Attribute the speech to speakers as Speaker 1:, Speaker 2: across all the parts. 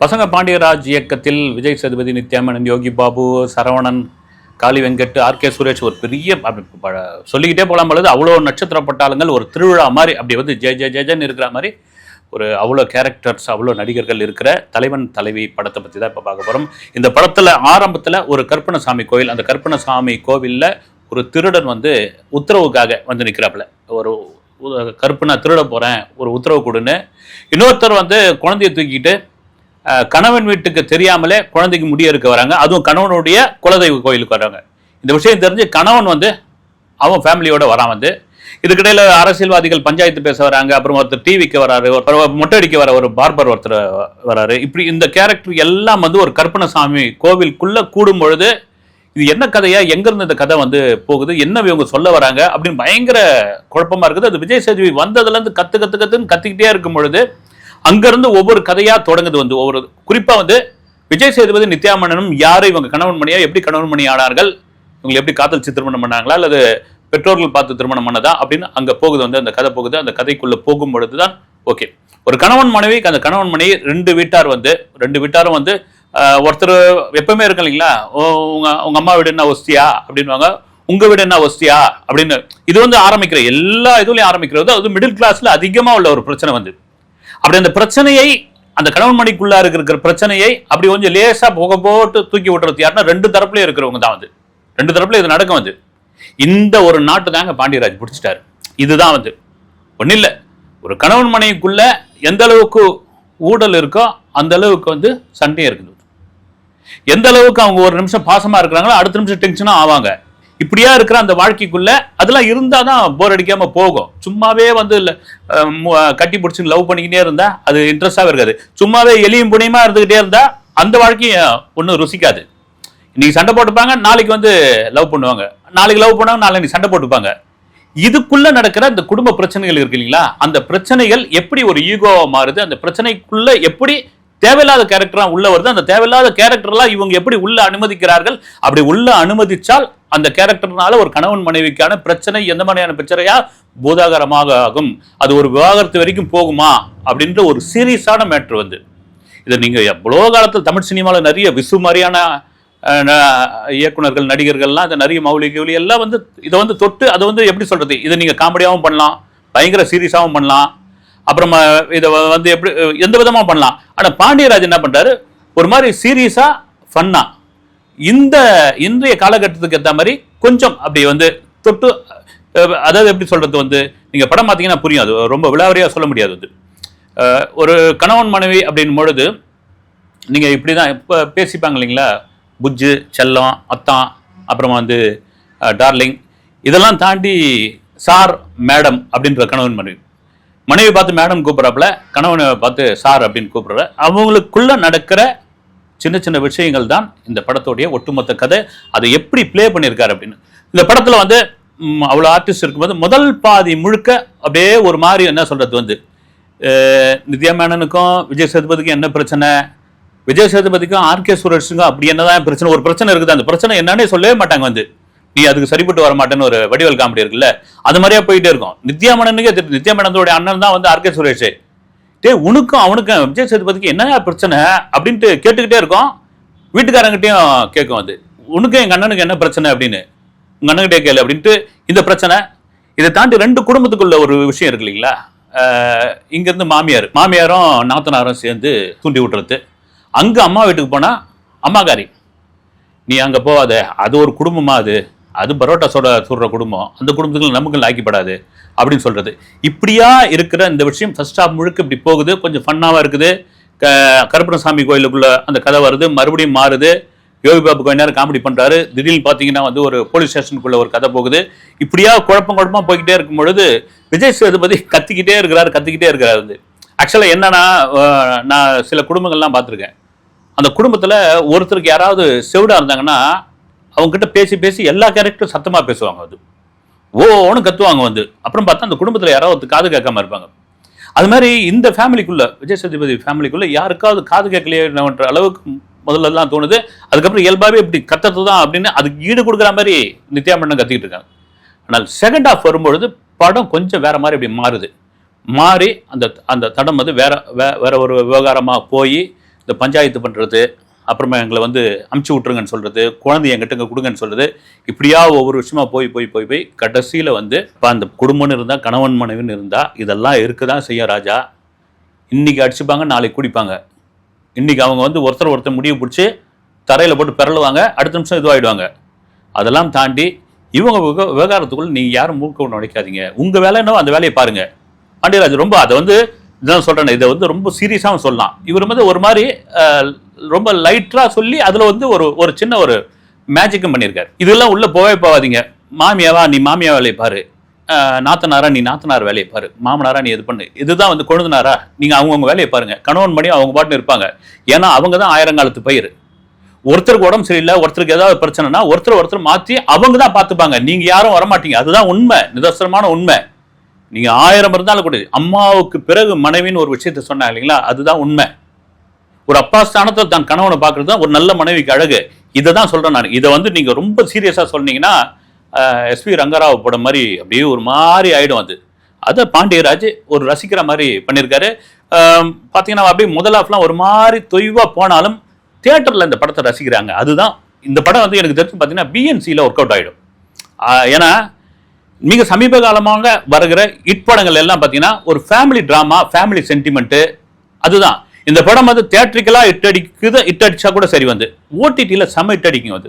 Speaker 1: பசங்க பாண்டியராஜ் இயக்கத்தில் Vijay Sethupathi Nithya Menen Yogi Babu Saravanan Kaali Venkat R K Suresh ஒரு பெரிய அப்படி ப- சொல்லிக்கிட்டே போகலாம் பொழுது அவ்வளோ நட்சத்திர பட்டாளங்கள் ஒரு திருவிழா மாதிரி அப்படி வந்து ஜெய ஜெய ஜெயன்னு இருக்கிற மாதிரி ஒரு அவ்வளோ கேரக்டர்ஸ் அவ்வளோ நடிகர்கள் இருக்கிற தலைவன் தலைவி படத்தை பற்றி தான் இப்போ பார்க்க போகிறோம் இந்த படத்தில் ஆரம்பத்தில் ஒரு கற்பனசாமி கோயில் அந்த கற்பனசாமி கோவிலில் ஒரு திருடன் வந்து உத்தரவுக்காக வந்து நிற்கிறாப்புல ஒரு உ- கருப்பு நான் திருட போகிறேன் ஒரு உத்தரவு கொடுன்னு. இன்னொருத்தர் வந்து குழந்தைய தூக்கிட்டு கணவன் வீட்டுக்கு தெரியாமலே குழந்தைக்கு முடிய இருக்க வராங்க. அதுவும் கணவனுடைய குலதெய்வ கோயிலுக்கு வராங்க. இந்த விஷயம் தெரிஞ்சு கணவன் வந்து அவன் ஃபேமிலியோட வரான் வந்து. இதுக்கிடையில் அரசியல்வாதிகள் பஞ்சாயத்து பேச வராங்க. அப்புறம் ஒருத்தர் டிவிக்கு வராரு. அப்புறம் மொட்டை அடிக்க வர ஒரு பார்பர் ஒருத்தர் வராரு. இப்படி இந்த கேரக்டர் எல்லாம் வந்து ஒரு கற்பனசாமி கோவிலுக்குள்ள கூடும் பொழுது இது என்ன கதையா? எங்கேருந்து இந்த கதை வந்து போகுது? என்ன இவங்க சொல்ல வராங்க? அப்படின்னு பயங்கர குழப்பமா இருக்குது. அது விஜய் சேதுவி வந்ததுலேருந்து கற்று கத்து கத்து கத்துன்னு கத்திக்கிட்டே இருக்கும் பொழுது அங்கிருந்து ஒவ்வொரு கதையா தொடங்குது வந்து. ஒவ்வொரு குறிப்பா வந்து விஜய் சேதுபதி நித்யாமணனும் யாரு? இவங்க கணவன் மணியா எப்படி கணவன் மணி ஆனார்கள்? இவங்க எப்படி காதலிச்சு திருமணம் பண்ணாங்களா? அல்லது பெற்றோர்கள் பார்த்து திருமணம் பண்ணதா? அப்படின்னு அங்க போகுது வந்து அந்த கதை போகுது. அந்த கதைக்குள்ள போகும் பொழுதுதான் ஓகே. ஒரு கணவன் மனைவிக்கு அந்த கணவன் மனைவி ரெண்டு வீட்டார் வந்து ரெண்டு வீட்டாரும் வந்து ஒருத்தர் எப்பவுமே இருக்கு இல்லைங்களா? ஓ, உங்க உங்க அம்மா வீடு என்ன ஒஸ்தியா? அப்படின்வாங்க உங்க வீடு என்ன ஒஸ்தியா? அப்படின்னு. இது வந்து ஆரம்பிக்கிற எல்லா இதுலயும் ஆரம்பிக்கிறது அது மிடில் கிளாஸ்ல அதிகமா உள்ள ஒரு பிரச்சனை வந்து. அப்படி அந்த பிரச்சனையை அந்த கணவன் மணிக்குள்ள இருக்கிற பிரச்சனையை அப்படி கொஞ்சம் லேசா புகை போட்டு தூக்கி விட்டுறது யாருன்னா ரெண்டு தரப்புலையும் இருக்கிறவங்க தான் வந்து ரெண்டு தரப்புல இது நடக்கும் வந்து இந்த ஒரு நாட்டு தாங்க பாண்டியராஜ் பிடிச்சிட்டாரு. இதுதான் வந்து. ஒன்றும் இல்லை. ஒரு கணவன் மனைவிக்குள்ள எந்த அளவுக்கு ஊடல் இருக்கோ அந்த அளவுக்கு வந்து சண்டையும் இருக்குது. எந்த அளவுக்கு அவங்க ஒரு நிமிஷம் பாசமா இருக்கிறாங்களோ அடுத்த நிமிஷம் டென்ஷனா ஆவாங்க. இப்படியா இருக்கிற அந்த வாழ்க்கைக்குள்ள அதெல்லாம் இருந்தா தான் போர் அடிக்காம போகும். சும்மாவே வந்து கட்டி பிடிச்சி லவ் பண்ணிக்கிட்டே இருந்தா அது இன்ட்ரெஸ்டாவே இருக்காது. சும்மாவே எலியும் புனியமா இருந்துகிட்டே இருந்தா அந்த வாழ்க்கையும் ஒன்றும் ருசிக்காது. இன்னைக்கு சண்டை போட்டுப்பாங்க நாளைக்கு வந்து லவ் பண்ணுவாங்க. நாளைக்கு லவ் பண்ணுவாங்க நாளைக்கு சண்டை போட்டுப்பாங்க. இதுக்குள்ள நடக்கிற அந்த குடும்ப பிரச்சனைகள் இருக்கு இல்லைங்களா? அந்த பிரச்சனைகள் எப்படி ஒரு ஈகோவா மாறுது? அந்த பிரச்சனைக்குள்ள எப்படி தேவையில்லாத கேரக்டரா உள்ள வருது? அந்த தேவையில்லாத கேரக்டர்லாம் இவங்க எப்படி உள்ள அனுமதிக்கிறார்கள்? அப்படி உள்ள அனுமதிச்சால் அந்த கேரக்டர்னால ஒரு கணவன் மனைவிக்கான பிரச்சனை எந்த மாதிரியான பிரச்சனையா? பூதாகரமாக ஆகும். அது ஒரு விவாகரத்து வரைக்கும் போகுமா? அப்படின்ற ஒரு சீரியஸான மேட்ரு வந்து. இதை நீங்கள் எவ்வளோ காலத்தில் தமிழ் சினிமாவில் நிறைய விசு மாதிரியான இயக்குநர்கள் இயக்குனர்கள் நடிகர்கள்லாம் இந்த நிறைய மௌலிகவுலி எல்லாம் வந்து இதை வந்து தொட்டு அதை வந்து எப்படி சொல்கிறது இதை நீங்கள் காமெடியாகவும் பண்ணலாம். பயங்கர சீரியஸாகவும் பண்ணலாம். அப்புறமா இதை வந்து எப்படி எந்த விதமாக பண்ணலாம்? ஆனால் பாண்டியராஜ் என்ன பண்ணுறாரு ஒரு மாதிரி சீரியஸாக ஃபன்னாக இந்த இன்றைய காலகட்டத்துக்கு ஏற்ற மாதிரி கொஞ்சம் அப்படி வந்து தொட்டு அதாவது எப்படி சொல்றது வந்து நீங்க படம் பார்த்தீங்கன்னா புரியும் அது. ரொம்ப விளாவரியா சொல்ல முடியாது அது. ஒரு கணவன் மனைவி அப்படின் பொழுது நீங்கள் இப்படி தான் இப்போ பேசிப்பாங்க இல்லைங்களா? புஜ்ஜு செல்லம் அத்தான் அப்புறமா வந்து டார்லிங். இதெல்லாம் தாண்டி சார் மேடம் அப்படின்ற கணவன் மனைவி. மனைவி பார்த்து மேடம் கூப்பிட்றாப்புல கணவனை பார்த்து சார் அப்படின்னு கூப்பிடுற அவங்களுக்குள்ள நடக்கிற சின்ன சின்ன விஷயங்கள் தான் இந்த படத்தோடைய ஒட்டுமொத்த கதை. அதை எப்படி ப்ளே பண்ணியிருக்காரு அப்படின்னு. இந்த படத்தில் வந்து அவ்வளோ ஆர்டிஸ்ட் இருக்கும்போது முதல் பாதி முழுக்க அப்படியே ஒரு மாதிரி என்ன சொல்கிறது வந்து நித்யா மேனனுக்கும் விஜய் சேதுபதிக்கும் என்ன பிரச்சனை? விஜய் சேதுபதிக்கும் ஆர்கே சுரேஷுக்கும் அப்படி என்னதான் பிரச்சனை? ஒரு பிரச்சனை இருக்குது. அந்த பிரச்சனை என்னன்னே சொல்லவே மாட்டாங்க வந்து. நீ அதுக்கு சரிப்பட்டு வர மாட்டேன்னு ஒரு வடிவல் காமெடி இருக்குல்ல. அது மாதிரியே போயிட்டே இருக்கும். நித்யா மேனனுக்கே நித்யா மேனந்தோடைய அண்ணன் தான் வந்து ஆர்கே சுரேஷ். டே உனக்கும் அவனுக்கும் விஜய் சேதுபதிக்கு என்ன பிரச்சனை அப்படின்ட்டு கேட்டுக்கிட்டே இருக்கோம். வீட்டுக்காரங்கிட்டையும் கேட்கும் அது. உனக்கும் எங்கள் அண்ணனுக்கு என்ன பிரச்சனை அப்படின்னு. உங்கள் அண்ணன்கிட்டே கேளு அப்படின்ட்டு இந்த பிரச்சனை. இதை தாண்டி ரெண்டு குடும்பத்துக்குள்ள ஒரு விஷயம் இருக்கு இல்லைங்களா? இங்கேருந்து மாமியார் மாமியாரும் நாத்தனாரும் சேர்ந்து தூண்டி விட்டுறது அங்கே அம்மா வீட்டுக்கு போனால் அம்மாக்காரி நீ அங்கே போகாத அது ஒரு குடும்பமாக அது? அது பரோட்டா சோட சுடுற குடும்பம். அந்த குடும்பத்துக்கு நமக்கு லாக்கிப்படாது அப்படின்னு சொல்கிறது இப்படியா இருக்கிற இந்த விஷயம் ஃபர்ஸ்ட் ஆஃப் முழுக்க இப்படி போகுது. கொஞ்சம் ஃபன்னாக இருக்குது. க கருப்பணசாமி கோயிலுக்குள்ள அந்த கதை வருது. மறுபடியும் மாறுது. யோகி பாபு கொஞ்ச நேரம் காமெடி பண்ணுறாரு திடீர்னு பார்த்தீங்கன்னா வந்து ஒரு போலீஸ் ஸ்டேஷனுக்குள்ள ஒரு கதை போகுது. இப்படியா குழப்பம் குழப்பமாக போய்கிட்டே இருக்கும் பொழுது விஜய் சேதுபதி கத்திக்கிட்டே இருக்கிறாரு கத்திக்கிட்டே இருக்கிறாரு வந்து. ஆக்சுவலாக என்னன்னா நான் சில குடும்பங்கள்லாம் பார்த்துருக்கேன் அந்த குடும்பத்தில் ஒருத்தருக்கு யாராவது செவிடாக இருந்தாங்கன்னா அவங்க கிட்ட பேசி பேசி எல்லா கேரக்டரும் சத்தமாக பேசுவாங்க அது. ஓன்னு கத்துவாங்க வந்து. அப்புறம் பார்த்தா அந்த குடும்பத்தில் யாராவது காது கேட்காம இருப்பாங்க. அது மாதிரி இந்த ஃபேமிலிக்குள்ளே விஜய் சதுபதி ஃபேமிலிக்குள்ளே யாருக்காவது காது கேட்கலையேன்ற அளவுக்கு முதல்லலாம் தோணுது. அதுக்கப்புறம் இயல்பாகவே இப்படி கத்துறது தான் அப்படின்னு அதுக்கு ஈடு கொடுக்குற மாதிரி நித்யா மேனன் கத்திக்கிட்டு இருக்காங்க. ஆனால் செகண்ட் ஆஃப் வரும்பொழுது படம் கொஞ்சம் வேற மாதிரி இப்படி மாறுது. மாறி அந்த அந்த தடம் வந்து வேற வே- வேற ஒரு விவகாரமாக போய் இந்த பஞ்சாயத்து பண்ணுறது அப்புறமா எங்களை வந்து அமுச்சு விட்ருங்கன்னு சொல்கிறது குழந்தை என்கிட்ட இங்கே கொடுங்கன்னு சொல்கிறது இப்படியா ஒவ்வொரு விஷயமா போய் போய் போய் போய் கடைசியில் வந்து இப்போ அந்த குடும்பம்னு இருந்தால் கணவன் மனைவின்னு இருந்தால் இதெல்லாம் இருக்க தான் செய்யும் ராஜா. இன்னைக்கு அடிச்சுப்பாங்க நாளைக்கு குடிப்பாங்க. இன்னைக்கு அவங்க வந்து ஒருத்தர் ஒருத்தர் முடிவு பிடிச்சி தரையில் போட்டு பிறழுவாங்க அடுத்த நிமிஷம் இதுவாகிடுவாங்க அதெல்லாம் தாண்டி இவங்க விவகாரத்துக்குள்ள நீங்கள் யாரும் மூக்க நினைக்காதீங்க உங்கள் வேலை என்னவோ அந்த வேலையை பாருங்க. பாண்டியராஜ் ரொம்ப அதை வந்து இதான் சொல்கிறேன் இதை வந்து ரொம்ப சீரியஸாகவும் சொல்லலாம். இவர் வந்து ஒரு மாதிரி ரொம்ப லைட்டாக சொல்லி அதில் வந்து ஒரு ஒரு சின்ன ஒரு மேஜிக்கும் பண்ணியிருக்காரு இதெல்லாம் உள்ளே போவே போகாதீங்க. மாமியாவா நீ மாமியா வேலையை பாரு. நாத்தனாரா நீ நாத்தனார் வேலையை பாரு. மாமனாரா நீ இது பண்ணு. இதுதான் வந்து கொழுந்தனாரா நீங்கள் அவங்கவுங்க வேலையை பாருங்க. கணவன் மணி அவங்க பாட்டுன்னு இருப்பாங்க. ஏன்னா அவங்க தான் ஆயிரங்காலத்து பயிர். ஒருத்தருக்கு உடம்பு சரியில்லை ஒருத்தருக்கு ஏதாவது பிரச்சனைனா ஒருத்தர் ஒருத்தர் மாற்றி அவங்க தான் பார்த்துப்பாங்க. நீங்கள் யாரும் வரமாட்டீங்க. அதுதான் உண்மை. நிதர்சனமான உண்மை. நீங்கள் ஆயிரம் இருந்தாலும் கூட அம்மாவுக்கு பிறகு மனைவின்னு ஒரு விஷயத்த சொன்னாங்க இல்லைங்களா? அதுதான் உண்மை. ஒரு அப்பா ஸ்தானத்தில் தான் கணவனை பார்க்கறது தான் ஒரு நல்ல மனைவிக்கு அழகு. இதை தான் சொல்கிறேன் நான். இதை வந்து நீங்கள் ரொம்ப சீரியஸாக சொன்னீங்கன்னா எஸ்பி ரங்கராவ் படம் மாதிரி அப்படியே ஒரு மாதிரி ஆகிடும் அது. அதை பாண்டியராஜ் ஒரு ரசிக்கிற மாதிரி பண்ணியிருக்காரு. பார்த்தீங்கன்னா அப்படியே முதல் ஆஃப்லாம் ஒரு மாதிரி தொய்வாக போனாலும் தியேட்டரில் இந்த படத்தை ரசிக்கிறாங்க. அதுதான் இந்த படம் வந்து எனக்கு தெரிஞ்சு பார்த்தீங்கன்னா பிஎன்சியில் ஒர்க் அவுட் ஆகிடும் ஏன்னா மிக சமீப காலமாக வருகிற இட் படங்கள் எல்லாம் பார்த்தீங்கன்னா ஒரு ஃபேமிலி ட்ராமா ஃபேமிலி சென்டிமெண்ட்டு அதுதான். இந்த படம் வந்து தேட்ரிக்கலாக இட்டடிக்குது அடிக்குது கூட சரி வந்து. ஓடிடியில் செம இட்டடிக்கும் அடிக்கும் அது.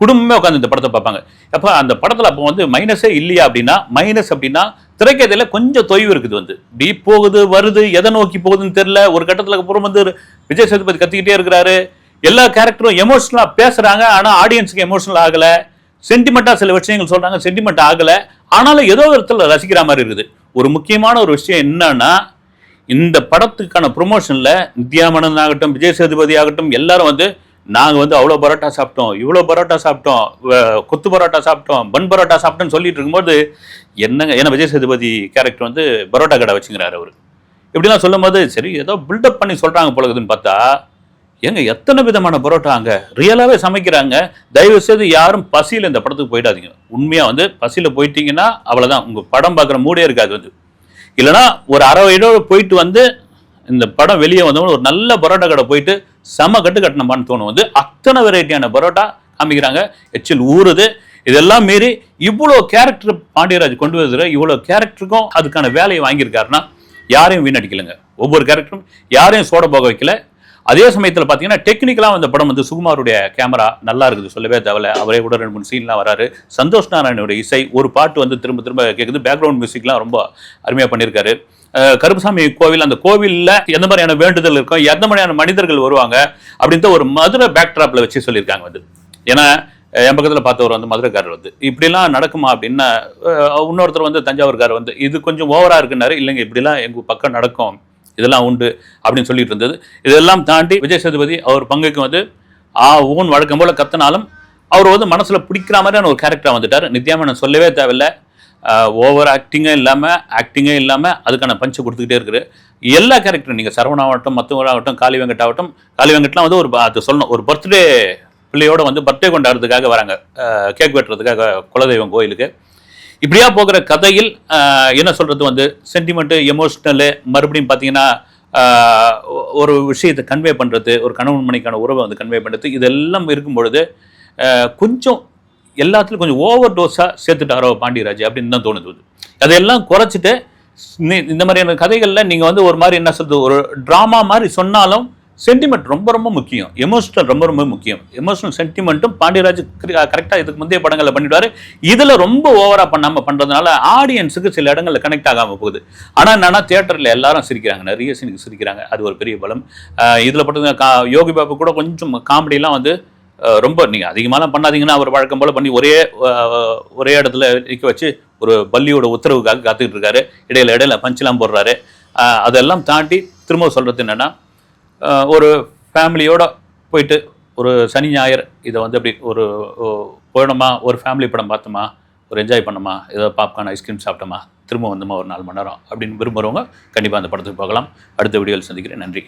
Speaker 1: குடும்பமே உட்காந்து இந்த படத்தை பார்ப்பாங்க. அப்போ அந்த படத்தில் அப்போ வந்து மைனஸே இல்லையா அப்படின்னா மைனஸ் அப்படின்னா திரைக்கதையில் கொஞ்சம் தொய்வு இருக்குது வந்து. இப்படி போகுது வருது எதை நோக்கி போகுதுன்னு தெரில ஒரு கட்டத்தில் அப்புறம் வந்து விஜய் சேதுபதி கத்திக்கிட்டே இருக்கிறாரு. எல்லா கேரக்டரும் எமோஷனலாக பேசுகிறாங்க ஆனால் ஆடியன்ஸுக்கு எமோஷனல் ஆகலை. சென்டிமெண்ட்டாக சில விஷயங்கள் சொல்கிறாங்க சென்டிமெண்ட் ஆகலை. ஆனாலும் ஏதோ ஒரு இடத்துல ரசிக்கிற மாதிரி இருக்குது. ஒரு முக்கியமான ஒரு விஷயம் என்னன்னா இந்த படத்துக்கான ப்ரொமோஷனில் நித்யாமனன் ஆகட்டும் விஜய் சேதுபதி ஆகட்டும் எல்லாரும் வந்து நாங்கள் வந்து அவ்வளோ பரோட்டா சாப்பிட்டோம் இவ்வளோ பரோட்டா சாப்பிட்டோம் கொத்து பரோட்டா சாப்பிட்டோம் பன் பரோட்டா சாப்பிட்டோம்னு சொல்லிட்டு இருக்கும்போது என்னங்க ஏன்னா விஜய் சேதுபதி கேரக்டர் வந்து பரோட்டா கடை வச்சுங்கிறாரு அவர். இப்படிலாம் சொல்லும்போது சரி ஏதோ பில்டப் பண்ணி சொல்கிறாங்க போலகுதுன்னு பார்த்தா ஏங்க எத்தனை விதமான பரோட்டா அங்கே? ரியலாகவே சமைக்கிறாங்க. தயவு செய்து யாரும் பசியில் இந்த படத்துக்கு போயிடாதீங்க. உண்மையாக வந்து பசியில் போயிட்டீங்கன்னா அவ்வளோதான் உங்கள் படம் பார்க்குற மூடே இருக்காது வந்து. இல்லைன்னா ஒரு அரை வயதோடு போயிட்டு வந்து இந்த படம் வெளியே வந்தவங்க ஒரு நல்ல பரோட்டா கடை போயிட்டு செம கட்டு கட்டணமான்னு தோணும். வந்து அத்தனை வெரைட்டியான பரோட்டா காமிக்கிறாங்க. எச்சில் ஊறுது. இதெல்லாம் மீறி இவ்வளோ கேரக்டர் பாண்டியராஜ் கொண்டு வருகிற இவ்வளோ கேரக்டருக்கும் அதுக்கான வேலையை வாங்கியிருக்காருன்னா யாரையும் வீணடிக்கலைங்க. ஒவ்வொரு கேரக்டரும் யாரையும் சோட போக வைக்கல. அதே சமயத்தில் பார்த்தீங்கன்னா டெக்னிக்கலாக அந்த படம் வந்து சுகுமாருடைய கேமரா நல்லா இருக்குது. சொல்லவே தேவையில்ல. அவரே கூட ரெண்டு மூணு சீன்லாம் வராரு. சந்தோஷ் நாராயணனுடைய இசை ஒரு பாட்டு வந்து திரும்ப திரும்ப கேட்குது பேக்ரவுண்ட் மியூசிக்லாம் ரொம்ப அருமையாக பண்ணியிருக்காரு கருப்புசாமி கோவில் அந்த கோவிலில் எந்த மாதிரியான வேண்டுதல் இருக்கும் எந்த மாதிரியான மனிதர்கள் வருவாங்க அப்படின்ற ஒரு மதுரை பேக்ட்ராப்பில் வச்சு சொல்லியிருக்காங்க வந்து. ஏன்னா என் பக்கத்தில் பார்த்தவர் வந்து மதுரைக்காரர் வந்து. இப்படிலாம் நடக்குமா அப்படின்னா இன்னொருத்தர் வந்து தஞ்சாவூர்காரர் வந்து இது கொஞ்சம் ஓவராக இருக்குன்னாரு. இல்லைங்க இப்படிலாம் எங்கள் பக்கம் நடக்கும். இதெல்லாம் உண்டு அப்படின்னு சொல்லிட்டு இருந்தது. இதெல்லாம் தாண்டி விஜய் சேதுபதி அவர் பங்குக்கு வந்து ஆ ஊன் வழக்கம் போல் கத்தினாலும் அவர் வந்து மனசில் பிடிக்கிற மாதிரியான ஒரு கேரக்டராக வந்துட்டார். நித்யாமேனன் சொல்லவே தேவையில்லை. ஓவர் ஆக்டிங்கும் இல்லாமல் ஆக்டிங்கே இல்லாமல் அதுக்கான பஞ்சு கொடுத்துக்கிட்டே இருக்குது எல்லா கேரக்டரும் நீங்கள் சரவணாகட்டும் மற்றவங்களாகட்டும் காளி வெங்கட் ஆகட்டும் காளி வெங்கட்லாம் வந்து ஒரு அது சொல்லணும் ஒரு பர்த்டே பிள்ளையோட வந்து பர்த்டே கொண்டாடுறதுக்காக வராங்க. கேக் வெட்டுறதுக்காக குலதெய்வம் கோயிலுக்கு. இப்படியா போகிற கதையில் என்ன சொல்றது வந்து சென்டிமெண்ட்டு எமோஷ்னலு மறுபடியும் பார்த்தீங்கன்னா ஒரு விஷயத்தை கன்வே பண்ணுறது ஒரு கணவன் மணிக்கான உறவை வந்து கன்வே பண்ணுறது இதெல்லாம் இருக்கும் பொழுது கொஞ்சம் எல்லாத்துலையும் கொஞ்சம் ஓவர் டோஸாக சேர்த்துட்டாரோ பாண்டியராஜ் அப்படின்னு தான் தோணுது வந்து. அதையெல்லாம் குறைச்சிட்டு இந்த மாதிரியான கதைகளில் நீங்கள் வந்து ஒரு மாதிரி என்ன சொல்றது ஒரு ட்ராமா மாதிரி சொன்னாலும் சென்டிமெண்ட் ரொம்ப ரொம்ப முக்கியம். எமோஷனல் ரொம்ப ரொம்ப முக்கியம். எமோஷனல் சென்டிமெண்ட்டும் பாண்டியராஜ் கரெக்டாக இதுக்கு முந்தைய படங்களில் பண்ணிவிடுவார் இதில் ரொம்ப ஓவராக பண்ணாமல் பண்ணுறதுனால ஆடியன்ஸுக்கு சில இடங்களில் கனெக்ட் ஆகாமல் போகுது. ஆனால் என்னன்னா தேட்டரில் எல்லாரும் சிரிக்கிறாங்க. நிறைய சீனுக்கு சிரிக்கிறாங்க. அது ஒரு பெரிய பலம். இதில் பட்டது கா யோகி பாபு கூட கொஞ்சம் காமெடியெலாம் வந்து ரொம்ப நீங்கள் அதிகமாகலாம் பண்ணாதீங்கன்னா அவர் வழக்கம் போல் பண்ணி ஒரே ஒரே இடத்துல நிற்க வச்சு ஒரு பள்ளியோட உத்தரவுக்காக காத்துக்கிட்டு இருக்காரு. இடையில இடையில பஞ்செலாம் போடுறாரு. அதெல்லாம் தாண்டி திரும்ப சொல்கிறது என்னென்னா ஒரு ஃபேமிலியோட போயிட்டு ஒரு சனி ஞாயிறு இதை வந்து அப்படி ஒரு ஓ- போனோமா ஒரு ஃபேமிலி படம் பார்த்தோமா? ஒரு என்ஜாய் பண்ணோமா ஏதோ பாப்கார்ன் ஐஸ்கிரீம் சாப்பிட்டோமா? திரும்ப வந்தோமா ஒரு நாலு மணி நேரம் அப்படின்னு விரும்புகிறவங்க கண்டிப்பாக அந்த படத்துக்கு போகலாம். அடுத்த வீடியோவில் சந்திக்கிறேன். நன்றி.